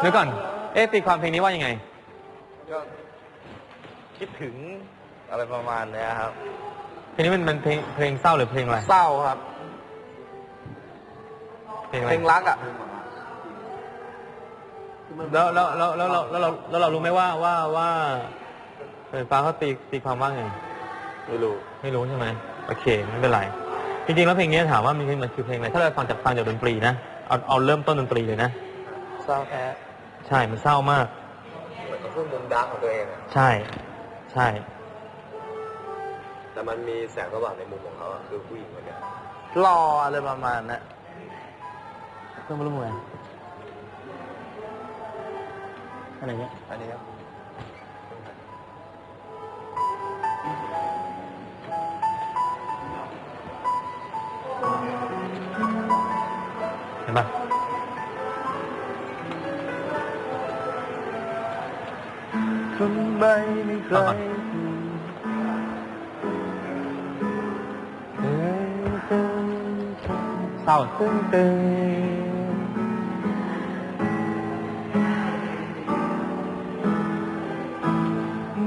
เดี๋ยวก่อน เอ๊ะตีความเพลงนี้ว่ายังไง ก็คิดถึงอะไรประมาณเนี้ยครับ เพลงนี้มันมันเพลงเพลงเศร้าหรือเพลงอะไร เศร้าครับ เพลงอะไร เพลงรักอะ แล้วแล้วแล้วแล้วแล้วแล้วเราแล้วเรารู้ไหมว่าว่าว่าไฟฟ้าเขาตีตีความว่าไง ไม่รู้ ไม่รู้ใช่ไหมโอเคไม่เป็นไร จริงๆแล้วเพลงนี้ถามว่ามันมันคือเพลงอะไร ถ้าเราฟังจากฟังจากดนตรีนะ เอาเอาเริ่มต้นดนตรีเลยนะ เศร้าแท้ใช่มันเศร้ามากเหมือนกับพูดมุมดาร์กของตัวเองอะใช่ ใช่ แต่มันมีแสงสว่างในมุมของเขาอะคือผู้หญิงคนเนี้ยรออะไรประมาณนั้นเพิ่มมารู้ไหมอะไรเงี้ย อันนี้ครับ ไมไม่เคยเศร้าตึงตึง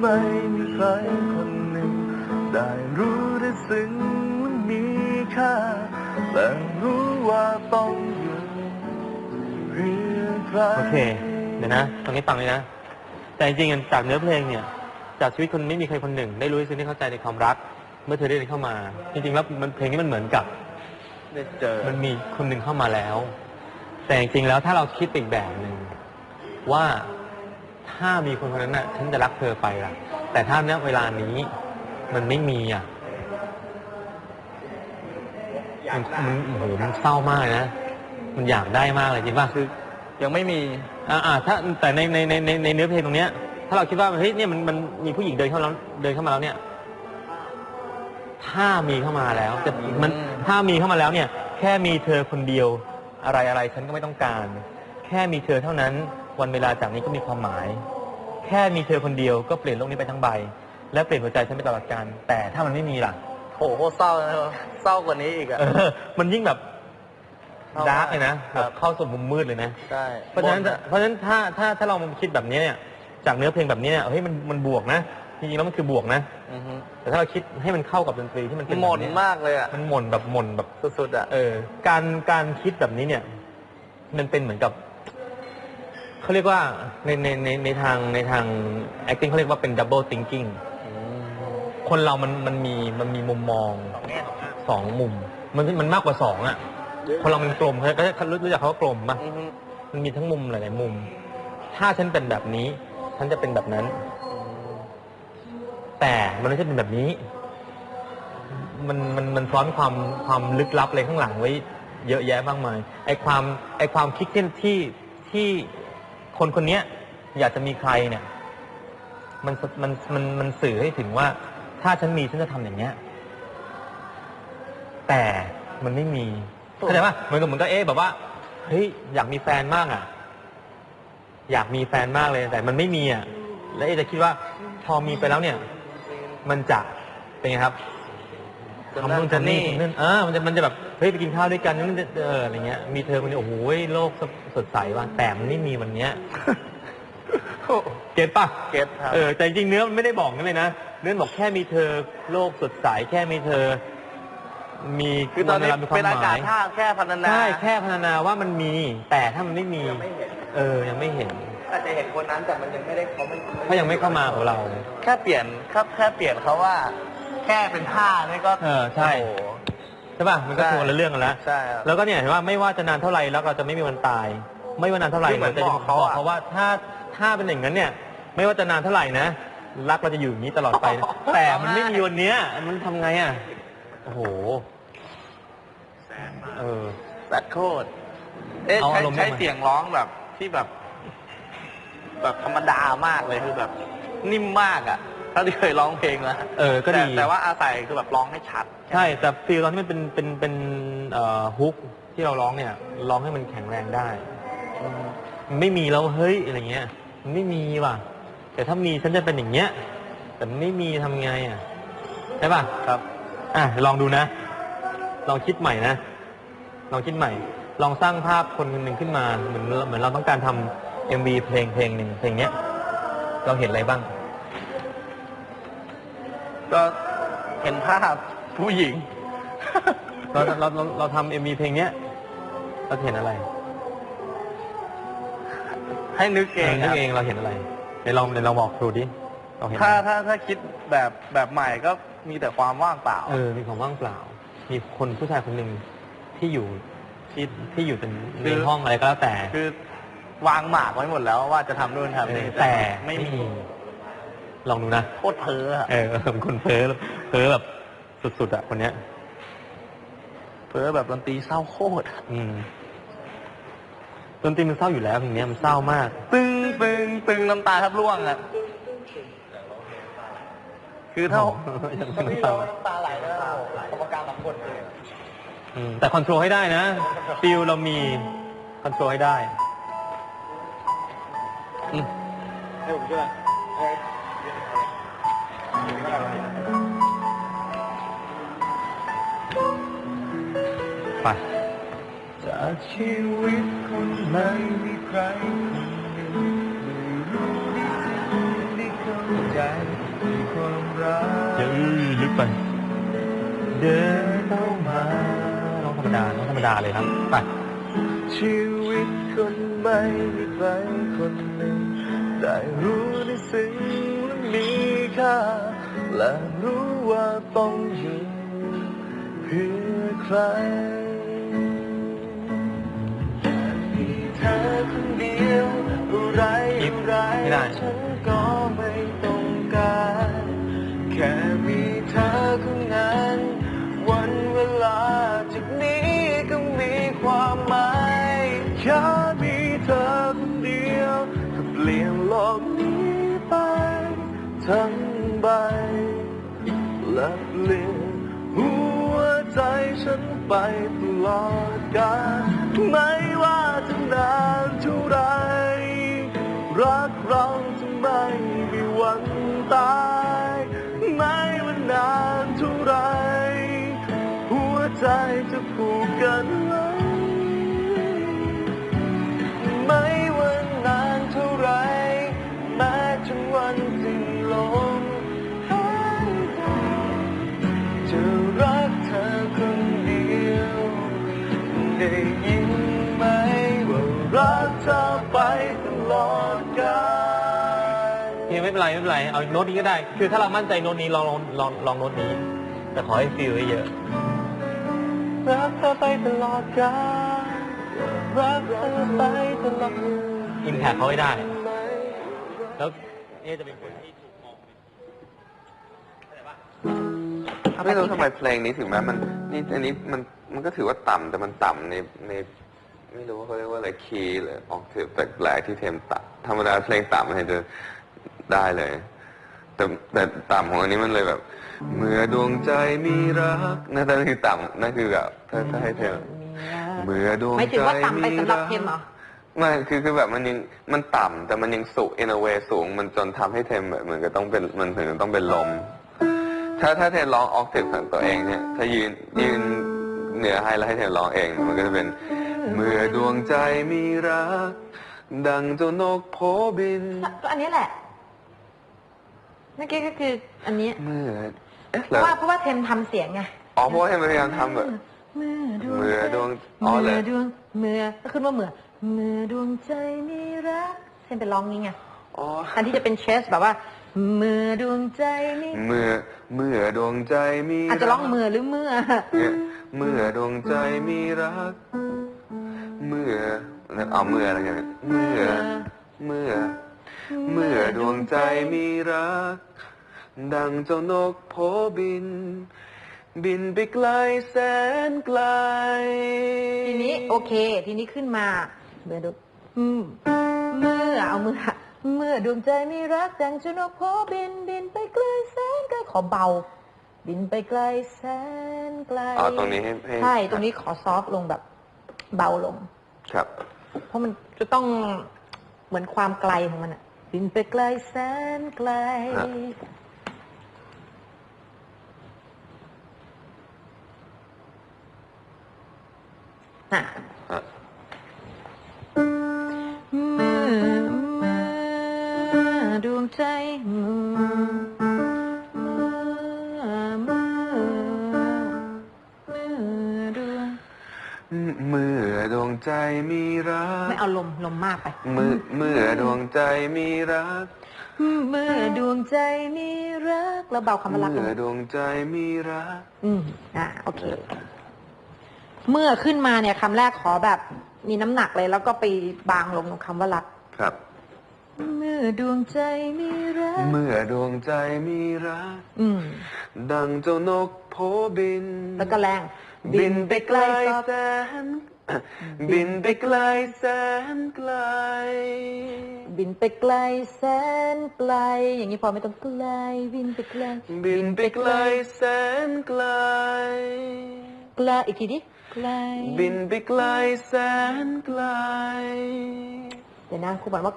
ไม่มีใครคนหนึ่ง ได้รู้ได้ซึ้งว่ามีค่าแต่รู้ว่าต้องอยู่เรื่องใครโอเค เดี๋ยวนะ ตรงนี้ฟังเลยนะ แต่จริงๆจากเนื้อเพลงเนี่ย จากชีวิตคนไม่มีใครคนหนึ่ง ได้รู้ซึ้งได้เข้าใจในความรัก เมื่อเธอได้เดินเข้ามา จริงๆแล้วมันเพลงนี้มันเหมือนกับได้เจอมันมีคนหนึ่งเข้ามาแล้ว แต่จริงๆแล้วถ้าเราคิดอีกแบบหนึ่งว่าถ้ามีคนคนนั้นน่ะฉันจะรักเธอไปล่ะ แต่ถ้าณเวลานี้มันไม่มีอะมันมันโอ้โหมันเศร้ามากเลยนะ มันอยากได้มากเลยจริงป่ะคือ ยังไม่มีอ่าอ่าถ้าแต่ในในในในในเนื้อเพลงตรงเนี้ย ถ้าเราคิดว่าเฮ้ยเนี่ยมันมันมีผู้หญิงเดินเข้าแล้วเดินเข้ามาแล้วเนี่ย ถ้ามีเข้ามาแล้วจะมันอืมถ้ามีเข้ามาแล้วเนี่ย แค่มีเธอคนเดียว อะไรอะไรฉันก็ไม่ต้องการ แค่มีเธอเท่านั้น วันเวลาจากนี้ก็มีความหมาย แค่มีเธอคนเดียวก็เปลี่ยนโลกนี้ไปทั้งใบ และเปลี่ยนหัวใจฉันไปตลอดกาลแต่ถ้ามันไม่มีล่ะโหโคตรเศร้านะครับเศร้ากว่านี้อีกอะเออมันยิ่งแบบ เศร้าดาร์มากกเลยนะคแบรับบเข้าสู่มุมมืดเลยนะ ใช่เพราะฉะนั้นเพราะฉะนั้นถ้าถ้าถ้าเราคิดแบบนี้เนี่ย จากเนื้อเพลงแบบนี้เนี่ยเฮ้ยมันมันบวกนะจริงๆแล้วมันคือบวกนะ อือฮึแต่ถ้าเราคิดให้มันเข้ากับดนตรีที่มันเป็นหม่นแบบเยมากเลยอะมันหม่นแบบหม่นแบบ สุดๆอะเออการการคิดแบบนี้เนี่ย มันเป็นเหมือนกับเขาเรียกว่าในในในในทางในทาง acting เขาเรียกว่าเป็น double thinking คนเรามันมันมีมันมีมุมมองสองมุม มันมันมากกว่าสองอะ คนเรามันกลมเขาเขาเขารู้จักเขาว่ากลมปะอือฮึมันมีทั้งมุมหลายๆมุม ถ้าฉันเป็นแบบนี้ ฉันจะเป็นแบบนั้น แต่มันไม่ใช่เป็นแบบนี้ มันมันมันซ้อนความความลึกลับอะไรข้างหลังไว้ เยอะแยะมากมาย ไอความไอความคิดที่ที่ที่คนคนเนี้ย อยากจะมีใครเนี่ย มันมันมันมันสื่อให้ถึงว่า ถ้าฉันมีฉันจะทำอย่างเงี้ย แต่มันไม่มี เข้าใจปะเหมือนกับเหมือนกับเอ๊ะแบบว่าเฮ้ยอยากมีแฟนมากอะ อยากมีแฟนมากเลยแต่มันไม่มีอะแล้วเอ๊ะจะคิดว่าพอมีไปแล้วเนี่ย มันจะเป็นไงครับทำนู่นทำนี่ทำนั่นเออมันจะมันจะแบบเฮ้ยไปกินข้าวด้วยกันนั่นเอออะไรเงี้ยมีเธอคนเดียวโอ้โหโลกสดสดใสว่ะแต่มันไม่มีวันเนี้ยเก็ตปะเก็ตครับเออแต่จริงๆเนื้อมันไม่ได้บอกงั้นเลยนะเนื้อบอกแค่มีเธอโลกสดใสแค่มีเธอ มีคือตอนนี้วลมีควเป็นอากาศหมย ท่าแค่พันนา ใช่แค่พรรณนาว่ามันมี แต่ถ้ามันไม่มี ยังไม่เห็น เออ ยังไม่เห็นอาจจะเห็นคนนั้นแต่มันยังไม่ได้เขาไม่เขายังไม่เข้ามาของเรา แค่เปลี่ยนครับแค่เปลี่ยนเขาว่า แค่เป็นท่านี่ก็เออใช่โอ้โห ใช่ป่ะมันก็ใช่ คนละเรื่องกันแล้วใช่ครับ แล้วก็เนี่ยเห็นว่าไม่ว่าจะนานเท่าไหร่แล้วเราจะไม่มีวันตาย ไม่ว่านานเท่าไหร่คือเหมือนจะบอกเขาบอกอะ เขาว่าถ้าถ้าเป็นอย่างนั้นเนี่ย ไม่ว่าจะนานเท่าไหร่นะรักเราจะอยู่อย่างนี้ตลอดไปนะแต่มันไม่มีวันเนี้ยมันทำไงอะโอ้โห เออ แบดโคตรเอ๊ะเอาใช้อารมณ์ใช้ได้ไหม เสียงร้องแบบที่แบบ แบบธรรมดามากเลยคือแบบ นิ่มมากอะเท่าที่เคยร้องเพลงแล้วเออ ก็ดีแต่แต่ว่าอาศัยคือแบบร้องให้ชัด ใช่ แต่ฟีลตอนที่มันเป็นเป็นเป็นเอ่อฮุกที่เราร้องเนี่ยร้องให้มันแข็งแรงได้มันไม่มีแล้วเฮ้ยอะไรเงี้ยมันไม่มีว่ะ แต่ถ้ามีฉันจะเป็นอย่างเงี้ย แต่มันไม่มีทำไงอะใช่ป่ะครับ อะลองดูนะ ลองคิดใหม่นะ ลองคิดใหม่ ลองสร้างภาพคนคนหนึ่งขึ้นมา เหมือนเหมือนเราต้องการทำเอ็มวีเพลงเพลงหนึ่งเพลงเนี้ย เราเห็นอะไรบ้าง ก็เห็นภาพผู้หญิง เราเราเราเราทำเอ็มวีเพลงเนี้ยเราเห็นอะไร ให้นึกเองนึคกรับเองเราเห็นอะไรเดี๋ยวลองเดี๋ยวลองบอกครูดิเราเห็นถ้าอะไรถ้าถ้าคิดแบบแบบใหม่ก็ มีแต่ความว่างเปล่า เออ มีความว่างเปล่า มีคนผู้ชายคนหนึ่งที่อยู่ที่ที่อยู่ในในห้องอะไรก็แล้วแต่ คือวางหมากไว้หมดแล้วว่าจะทำนู่นทำนี่แต่ไม่มี ลองดูนะ โคตรเพ้ออะเออเป็นคนเพ้อเพ้อแบบสุดๆอะคนเนี้ย เพ้อแบบดนตรีเศร้าโคตรอืมดนตรีมันเศร้าอยู่แล้วเพลงเนี้ยมันเศร้ามาก ตึงตึงตึงน้ำตาแทับร่วงอะ คือเท่ายังไม่เศร้าตาไหลแล้วกรรมการสองคนเลยอืมแต่คอนโทรลให้ได้นะฟิลเรามีคอนโทรลให้ได้อืมให้ผมช่วยไปจากชีวิตคนไม่มีใครคนหนึ่งไม่รู้ เดี๋ยวลึกไป เดินเข้ามาน้องธรรมดาน้องธรรมดาเลยครับไปชีวิตคนไม่มีใครคนหนึ่งได้รู้ได้ซึ้งและมีค่าและรู้ว่าต้องอยู่เพื่อใครมีเธอคนเดียวอะไรอะไร ความหมายแค่มีเธอคนเดียวก็เปลี่ยนโลกนี้ไป ทั้งใบ และเปลี่ยนหัวใจฉันไปตลอดกาลไม่ว่าจะนานเท่าไร รักเราจะไม่มีวันตายไม่ว่านานเท่าไร หัวใจจะผูกกัน ลอดกาลนี่ไม่เป็นไรไม่เป็นไรเอาโน้ตนี้ก็ได้ คือถ้าเรามั่นใจโน้ตนี้ลองลองลองลองโน้ตนี้ แต่ขอให้ฟิลให้เยอะรักเธอไปตลอดกาลรักเธอไปตลอดอิมแพคเขาให้ได้ แล้วเอะจะเป็นคนที่ถูกมองไม่รู้ทำไมเพลงนี้ถึงแม้มันนี่อันนี้มันมันก็ถือว่าต่ำแต่มันต่ำในใน ไม่รู้ว่าเขาเรียกว่าอะไรคีย์หรือออกเสียงแปลกๆที่เทมต่ำธรรมดาเพลงต่ำมันจะได้เลย แต่แต่ต่ำของอันนี้มันเลยแบบ เมื่อดวงใจมีรักนั่นนั่นคือต่ำนั่นคือแบบถ้าถ้าให้เทมเมื่อดวงไม่ใจถึงว่าต่ำไปมีสำหรับรักเทมเหรอไม่คือคือแบบมันยังมันต่ำแต่มันยังสูง in a way สูง มันจนทำให้เทมแบบเหมือนกับต้องเป็นมันถึงต้องเป็นลม ถ้าถ้าเทมร้องออกเทปของตัวเองเนี่ย ถ้ายืนยืนเหนือให้แล้วให้เทมร้องเอง มันก็จะเป็น เมื่อดวงใจมีรัก ดังเจ้านกโผบิน ก็อันนี้แหละ เมื่อกี้ก็คืออันนี้ เมื่อเอ๊ะเพแล้วราะว่าเพราะว่าเทมทำเสียงไงอ๋อเพราะว่าเทมพยายามทำแบบ เมื่อดวงเมื่อดวงอ๋อเหรอ เมื่อดวงเมื่อก็ขึ้นว่าเมื่อเมื่อดวงใจมีรักเทมเป็นร้องงี้ไงอ๋อ แทนที่จะเป็นเชสแบบว่า เมื่อดวงใจมีเมื่อเมื่อดวงใจมีอาจจะร้องเมื่อหรือเมื่อ เนี่ยเมื่อดวงใจมีรัก เมื่อเอาเมื่ออะไรกันเนี่ยเมื่อ เมื่อ เมื่อดวงใจมีรัก ดังเจ้านกโผบิน บินไปไกลแสนไกล ทีนี้โอเค ทีนี้ขึ้นมาเมื่อดวงอืมเมื่อเอาเมื่อ เมื่อดวงใจมีรักดังชนกโพบิน บินไปไกลแสนไกลขอเบา บินไปไกลแสนไกลอ๋อตรงนี้ให้ให้ ใช่ตรงนี้ขอซอฟต์ลงแบบ เบาลง ครับ เพราะมันจะต้องเหมือนความไกลของมันอะบินไปไกลแสนไกล ฮะ น่ะ ฮะ เมื่อาดวงใจ ใจมีรัก ไม่เอาลมลมมากไป เมื่อเมื่อดวงใจมีรัก เมื่อดวงใจมีรักแล้วเบาคำว่ารักลเมื่งอดวงใจมีรัก อืมอ่าโอเค เมื่อขึ้นมาเนี่ยคำแรกขอแบบ มีน้ำหนักเลย แล้วก็ไปบางลงตรงคำว่ารัก ครับ เมื่อดวงใจมีรัก เมื่อดวงใจมีรัก อืม ดังเจ้านกโผบิน แล้วก็แรง บินไปไกลซอบแสน บินไปไกลแสนไกล บินไปไกลแสนไกล อย่างนี้พอไม่ต้องไกล บินไปไกล บินไปไกลแสนไกล ไกลอีกทีดิไกล บินไปไกลแสนไกล เดี๋ยวนะครูบอกว่า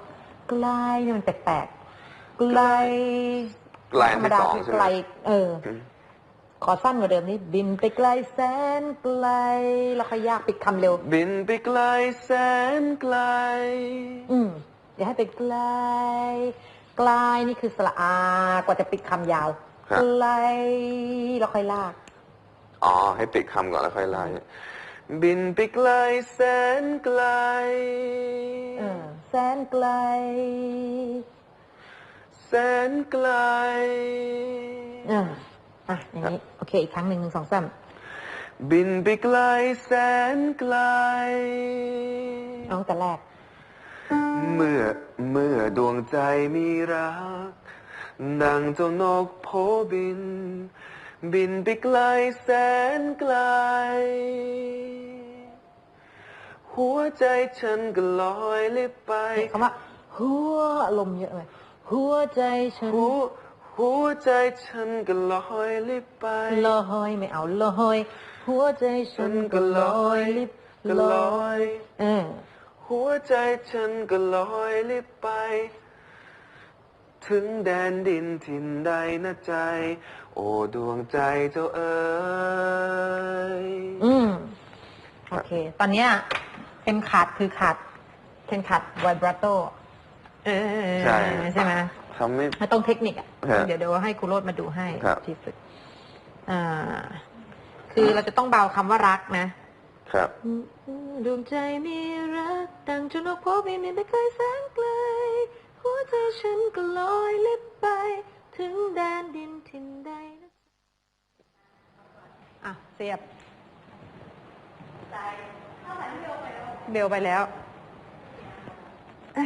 ไกลเนี่ยมันแปลกๆ ไกล ไกลธรรมที่ดาสองคือใช่ไกไหลมเออ ขอสั้นกว่าเดิมนี่บินไปไกลแสนไกล แล้วค่อยยากปิดคำเร็ว บินไปไกลแสนไกล อืมเดี๋ยวให้ไปไกลไกลนี่คือสระอากว่าจะปิดคำยาวครับ ไกลแล้วค่อยลาก อ๋อ ให้ปิดคำก่อนแล้วค่อยไล่บินไปไกลแสนไกล เออแสนไกล แสนไกล เอออะอย่างนี้ โอเค อีกครั้งหนึ่งหนึ่งสองสามบินไปไกลแสนไกล น้องแต่แรก เมื่อเมื่อดวงใจมีรัก ดังเจ้านกโผบิน บินไปไกลแสนไกล หัวใจฉันก็ลอยลิบไป คำว่า หัวลมเยอะเลยหัวใจฉัน หัว หัวใจฉันก็ลอยลิบไป ลอยไม่เอาลอย หัวใจฉัฉันนก็ก็ลลออยยลิบก็ลอยเออหัวใจฉันก็ลอยลิบไป ถึงแดนดินถิ่นใดนะใจ โอ้ดวงใจเจ้าเอ๋ยอืมโอเค ตอนเนี้ยเป็นขาดคือขาดเป็นขาดไวบราโตเออใช่ใช่ไหมทำไม่ไม่ต้องเทคนิคอะ ฮะเดี๋ยวเดี๋ยวให้ครูโรดมาดูให้ครับ ที่ฝึกอ่า คือเราจะต้องเบาคำว่ารักนะ ครับ ดวงใจมีรักดังจนนกพบบินไปไกลแสนไกล หัวใจฉันก็ลอยลิบไป ถึงแดนดินถิ่นใดนะอะ เสียบเบลไปแล้วอะ